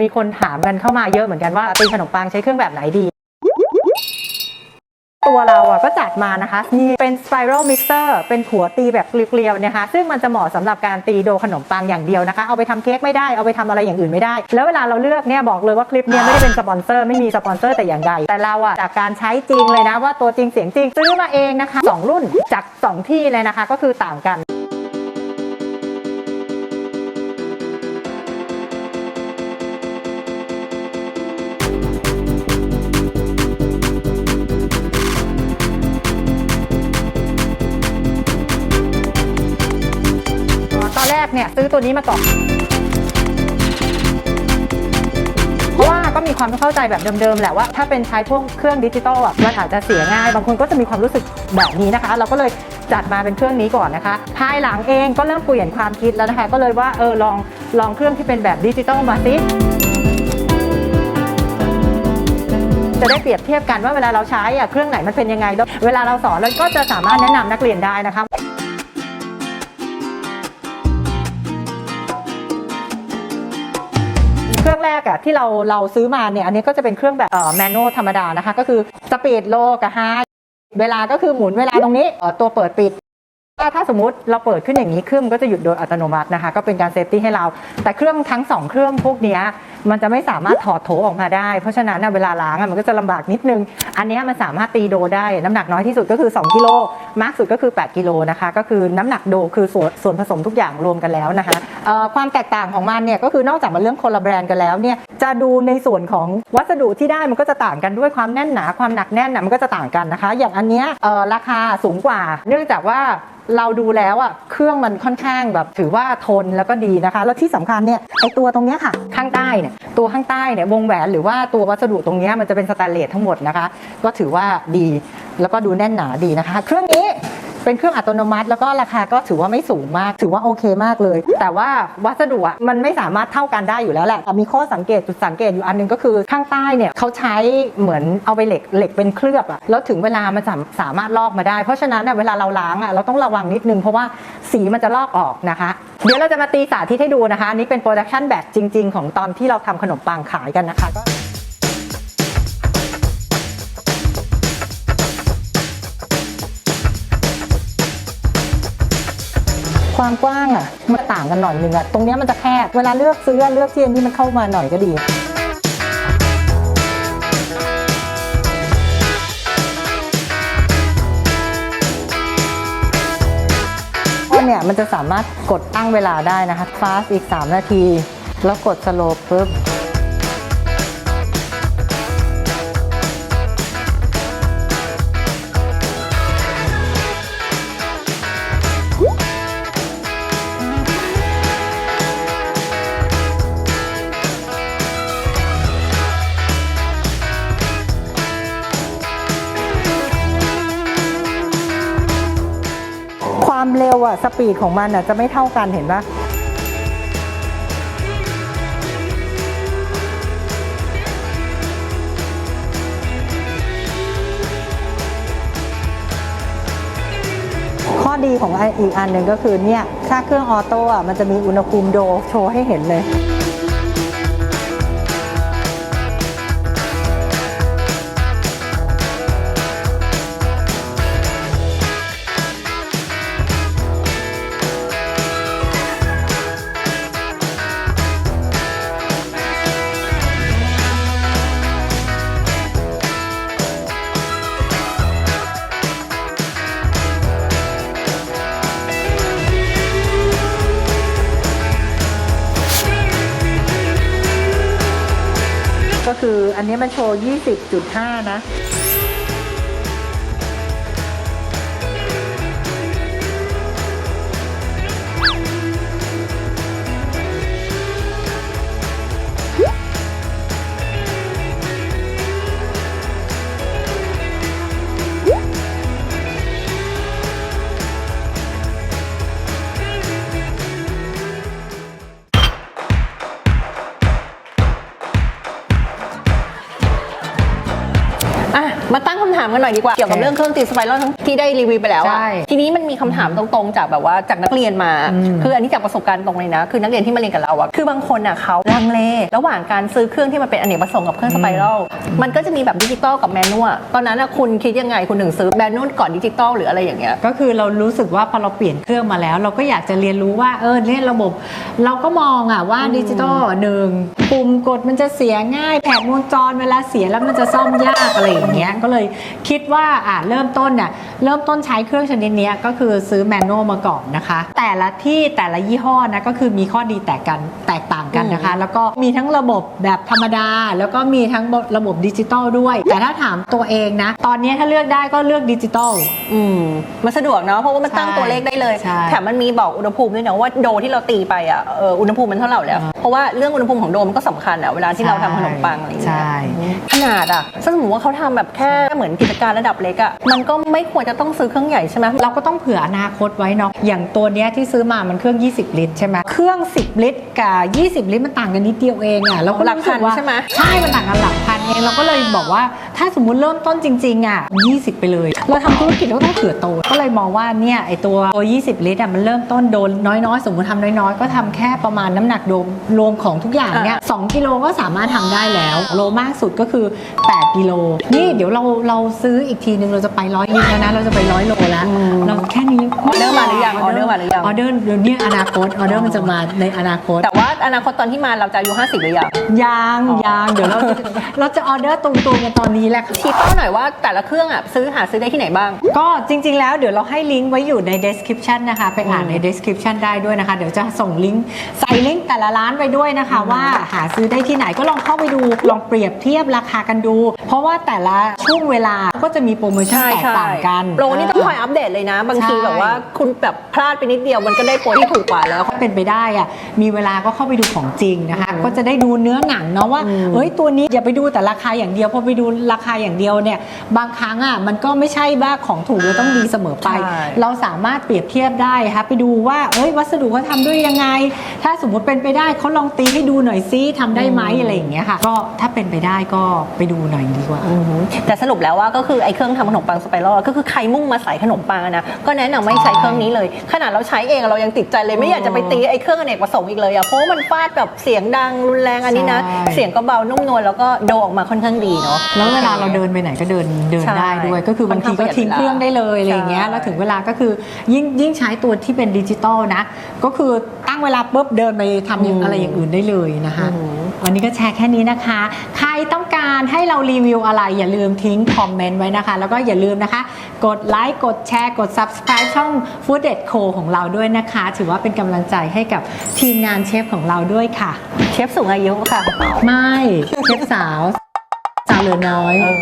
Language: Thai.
มีคนถามกันเข้ามาเยอะเหมือนกันว่าตีขนมปังใช้เครื่องแบบไหนดี ตัวเราอะก็จัดมานะคะมีเป็น spiral mixer เป็นหัวตีแบบเกลียวๆนะคะ ซึ่งมันจะเหมาะสำหรับการตีโดขนมปังอย่างเดียวนะคะ เอาไปทำเค้กไม่ได้เอาไปทำอะไรอย่างอื่นไม่ได้ แล้วเวลาเราเลือกเนี่ยบอกเลยว่าคลิปเนี้ยไม่ได้เป็นสปอนเซอร์ไม่มีสปอนเซอร์แต่อย่างใดแต่เราอะจากการใช้จริงเลยนะว่าตัวจริงเสียงจริงซื้อมาเองนะคะสองรุ่นจากสองที่เลยนะคะ ก็คือต่างกัน เนี่ยซื้อตัวนี้มาก่อนเพราะว่าก็มีความเข้าใจแบบเดิมๆแหละว่าถ้าเป็นใช้พวกเครื่องดิจิตอลอะมันอาจจะเสียง่าย บางคนก็จะมีความรู้สึกแบบนี้นะคะ เราก็เลยจัดมาเป็นเครื่องนี้ก่อนนะคะ ภายหลังเองก็เริ่มเปลี่ยนความคิดแล้วนะคะ ก็เลยว่าเออลองลองเครื่องที่เป็นแบบดิจิตอลมาสิจะได้เปรียบเทียบกันว่าเวลาเราใช้อะเครื่องไหนมันเป็นยังไงแล้วเวลาเราสอนเราก็จะสามารถแนะนำนักเรียนได้นะคะ เครื่องแรกอะที่เราเราซื้อมาเนี่ยอันนี้ก็จะเป็นเครื่องแบบแมนนวลธรรมดานะคะ ก็คือสปีดโลกับไฮเวลาก็คือหมุนเวลาตรงนี้ตัวเปิดปิดถ้าถ้าสมมติเราเปิดขึ้นอย่างนี้เครื่องก็จะหยุดโดยอัตโนมัตินะคะ ก็เป็นการเซฟตี้ให้เรา แต่เครื่องทั้งสองเครื่องพวกนี้มันจะไม่สามารถถอดโถออกมาได้ เพราะฉะนั้นเวลาล้างอะมันก็จะลำบากนิดนึง อันนี้มันสามารถตีโดได้น้ำหนักน้อยที่สุดก็คือ 2 กิโล มากสุดก็คือ 8 กิโลนะคะก็คือน้ำหนักโดคือส่วนส่วนผสมทุกอย่างรวมกันแล้วนะคะความแตกต่างของมันเนี่ยก็คือนอกจากมันเรื่องคนละแบรนด์กันแล้วเนี่ยจะดูในส่วนของวัสดุที่ได้มันก็จะต่างกันด้วยความแน่นหนาความหนักแน่นน่ะมันก็จะต่างกันนะคะ อย่างอันเนี้ยราคาสูงกว่า เนื่องจากว่าเราดูแล้วอะเครื่องมันค่อนข้างแบบถือว่าทนแล้วก็ดีนะคะ แล้วที่สำคัญเนี่ยไอตัวตรงเนี้ยค่ะ ข้างใต้เนี่ย ตัวข้างใต้เนี่ยวงแหวนหรือว่าตัววัสดุตรงนี้มันจะเป็นสแตนเลสทั้งหมดนะคะ ก็ถือว่าดีแล้วก็ดูแน่นหนาดีนะคะ เครื่องนี้เป็นเครื่องอัตโนมัติแล้วก็ราคาก็ถือว่าไม่สูงมาก ถือว่าโอเคมากเลย แต่ว่าวัสดุมันไม่สามารถเท่ากันได้อยู่แล้วแหละมีข้อสังเกตจุดสังเกตอยู่อันหนึงก็คือข้างใต้เนี่ยเขาใช้เหมือนเอาไปเหล็กเหล็กเป็นเคลือบอะแล้วถึงเวลามันสามสามารถลอกมาได้ เพราะฉะนั้นอะเวลาเราล้างอะเราต้องระวังนิดนึงเพราะว่าสีมันจะลอกออกนะคะ เดี๋ยวเราจะมาตีสาธิตให้ดูนะคะนี่เป็นโปรดักชันแบบจริง ๆ ของตอนที่เราทำขนมปังขายกันนะคะก็ความกว้างอะมันต่างกันหน่อยนึงอะตรงเนี้ยมันจะแคบเวลาเลือกซื้อเลือกที่อันนี้มันเข้ามาหน่อยก็ดี มันจะสามารถกดตั้งเวลาได้นะคะ fast อีก 3 นาที แล้วกด slow ปุ๊บ ความเร็วอะสปีดของมันอะจะไม่เท่ากันเห็นปะข้อดีของออีกอันหนึ่งก็คือเนี่ยถ้าเครื่องออโต้อะมันจะมีอุณหภูมิโดโชว์ให้เห็นเลย คืออันนี้มันโชว์ 20.5 นะอะาตั้งคำถามกันหน่อยดีกว่า เกี่ยวกับโอเคเรื่องเครื่องตีสไปรัลทั้งที่ได้รีวิวไปแล้วใช่อะทีนี้มันมีคำถามตรงๆจากแบบว่าจากนักเรียนมา อืม คืออันนี้จากประสบการณ์ตรงเลยนะ คือนักเรียนที่มาเรียนกับเราอะคือบางคนอะเขาลังเล ระหว่างการซื้อเครื่องที่มันเป็นอเนกประสงค์กับเครื่องสไปรัลมันก็จะมีแบบดิจิตอลกับแมนนวลตอนนั้นอะคุณคิดยังไงคุณถึงซื้อแมนนวลก่อนดิจิตอลหรืออะไรอย่างเงี้ย ก็คือเรารู้สึกว่าพอเราเปลี่ยนเครื่องมาแล้ว เราก็อยากจะเรียนรู้ว่าเออเนี่ยระบบ เราก็มองอะว่าดิจิตอลหนึ่งปุ่มกดมันจะเสียง่าย แผงวงจรเวลาเสียแล้วมันจะซ่อมยากอะไรอย่างเงี้ยก็เลยคิดว่าอะเริ่มต้นน่ะเริ่มต้นใช้เครื่องชนิดเนี้ยก็คือซื้อแมนนวลมาก่อนนะคะ แต่ละที่แต่ละยี่ห้อนะก็คือมีข้อดีแตกกันแตกต่างกันนะคะ แล้วก็มีทั้งระบบแบบธรรมดา แล้วก็มีทั้งระบบดิจิตอลด้วย แต่ถ้าถามตัวเองนะ ตอนนี้ถ้าเลือกได้ก็เลือกดิจิตอลอืมมันสะดวกเนาะเพราะว่ามันตั้งใช่ตัวเลขได้เลยใช่แถมมันมีบอกอุณหภูมิด้วยนะว่าโดที่เราตีไปอะเอออุณหภูมิมันเท่าไหร่แล้ว เพราะว่าเรื่องอุณหภูมิของโดมันก็สำคัญอะเวลาที่เราทำขนมปังอะไรอย่างเงี้ยใช่ขนาดอะถ้าสมมติว่าเขาทำแบบแค่เหมือนกิจการระดับเล็กอะมันก็ไม่ควรจะต้องซื้อเครื่องใหญ่ใช่ไหมเราก็ต้องเผื่ออนาคตไว้เนาะอย่างตัวเนี้ยที่ซื้อมามันเครื่อง 20 ลิตรใช่ไหมเครื่อง 10 ลิตรกับ 20 ลิตรมันต่างกันนิดเดียวเองอะเราก็หลักรู้สึกว่าใช่ไหมใช่มันต่างกันหลักพันเองเราก็เลยบอกว่า ถ้าสมมุติเริ่มต้นจริงๆอะ20 ไปเลย เราทำธุรกิจเราก็ต้องเผื่อโต ก็เลยมองว่าเนี่ยไอตัวตัว 20 ลิตรอะมันเริ่มต้นโดนน้อยๆ สมมติทำน้อยๆ ก็ทำแค่ประมาณน้ำหนักโดมรวมของทุกอย่างเนี่ยสองกิโลก็สามารถทำได้แล้ว โลมากสุดก็คือ 8 กิโล นี่เดี๋ยวเราเราซื้ออีกทีนึงเราจะไปร้อยลิตรแล้วนะเราจะไปร้อยโลแล้วเราแค่นี้ออเดอร์มา หรือยังออเดอร์มาหรือยังออเดอร์เดี๋ยวนี้อนาคตออเดอร์มันจะมาในอนาคตแต่ว่าอนาคตตอนที่มาเราจะอายุ50หรือยังยังอ๋อยังเดี๋ยวเราจะเราจะออเดอร์ตรงๆกันตอนนี้แหละชี้เป้าหน่อยว่าแต่ละเครื่องอะซื้อหาซื้อได้ที่ไหนบ้าง ก็จริง ๆ แล้วเดี๋ยวเราให้ลิงก์ไว้อยู่ใน description นะคะไปอ่านใน description ได้ด้วยนะคะ เดี๋ยวจะส่งลิงก์ใส่ลิงก์แต่ละร้านไปด้วยนะคะว่าหาซื้อได้ที่ไหนก็ลองเข้าไปดูลองเปรียบเทียบราคากันดู เพราะว่าแต่ละช่วงเวลาก็จะมีโปรโมชั่นใช่แตกใช่ต่างกันโปรนี่ต้องคอยอัปเดตเลยนะ บางทีใช่แบบว่าคุณแบบพลาดไปนิดเดียวมันก็ได้โปรที่ถูกกว่าแล้ว ถ้าเป็นไปได้อะมีเวลาก็เข้าไปดูของจริงนะคะ ก็จะได้ดูเนื้อหนังเนาะว่าอืมเฮ้ยตัวนี้อย่าไปดูแต่ราคาอย่างเดียวพอไปดูราคาอย่างเดียวเนี่ยบางครั้งอะมันก็ไม่ใช่ว่าของถูกจะต้องดีเสมอไป ใช่ เราสามารถเปรียบเทียบได้ค่ะไปดูว่าเอ้ยวัสดุเขาทำด้วยยังไง ถ้าสมมติเป็นไปได้เขาลองตีให้ดูหน่อยซิทำได้ไหมอะไรอย่างเงี้ยค่ะก็ถ้าเป็นไปได้ก็ไปดูหน่อยดีกว่าแต่สรุปแล้วว่าก็คือไอ้เครื่องทำขนมปังสไปรัลก็คือใครมุ่งมาใส่ขนมปังอะนะก็แนะนำไม่ใช้เครื่องนี้เลย ขนาดเราใช้เองเรายังติดใจเลยไม่อยากจะไปตีไอ้เครื่องอเนกประสงค์อีกเลยอะเพราะว่ามันฟาดแบบเสียงดังรุนแรงอันนี้นะใช่เสียงก็เบานุ่มนวลแล้วก็โดออกมาค่อนข้างดีเนาะแล้วเวลาเราเดินไปไหนก็เดินเดินใช่ได้ด้วย ก็คือบางทีก็ทิ้งเครื่องได้เลยอะไรอย่างเงี้ยใช่แล้วถึงเวลาก็คือยิ่งยิ่งใช้ตัวที่เป็นดิจิตอลนะ ก็คือตั้งเวลาปุ๊บเดินไปทำอย่างอะไรอย่างอื่นได้เลยนะคะอืม วันนี้ก็แชร์แค่นี้นะคะ ใครต้องการให้เรารีวิวอะไร อย่าลืมทิ้งคอมเมนต์ไว้นะคะ แล้วก็อย่าลืมนะคะ กดไลค์กดแชร์ กด subscribe ช่อง Food d e Co ของเราด้วยนะคะ ถือว่าเป็นกำลังใจให้กับทีมงานเชฟของเราด้วยค่ะ เชฟสูงอายุค่ะ ไม่ เชฟสาว สาวเหลือน้อยเออ